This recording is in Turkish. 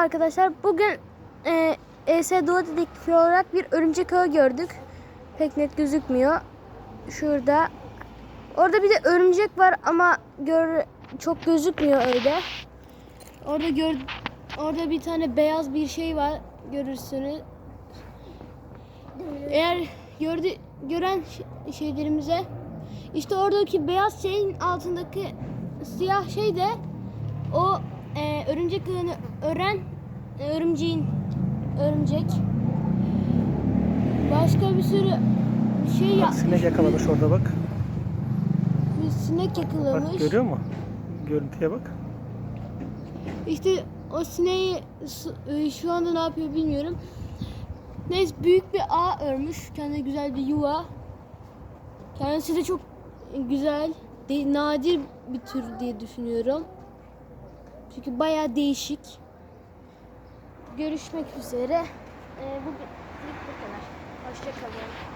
Arkadaşlar bugün e, ES Doğa dedektifi olarak bir örümcek ağı gördük. Pek net gözükmüyor. Şurada. Orada bir de örümcek var ama gör çok gözükmüyor öyle. Orada gör orada bir tane beyaz bir şey var görürsünüz. Eğer gördü gören şeylerimize işte oradaki beyaz şeyin altındaki siyah şey de o e, örümcek ağını ören e, örümceğin örümcek. Başka bir sürü şey Bak yapmış. sinek yakalamış orada bak. Bir sinek yakalamış. Bak görüyor musun? Görüntüye bak. İşte o sineği e, şu anda ne yapıyor bilmiyorum. Neyse büyük bir ağ örmüş. Kendine güzel bir yuva. Kendisi de çok güzel, nadir bir tür diye düşünüyorum. Çünkü bayağı değişik. Görüşmek üzere. Ee, bugün bu kadar. Hoşçakalın.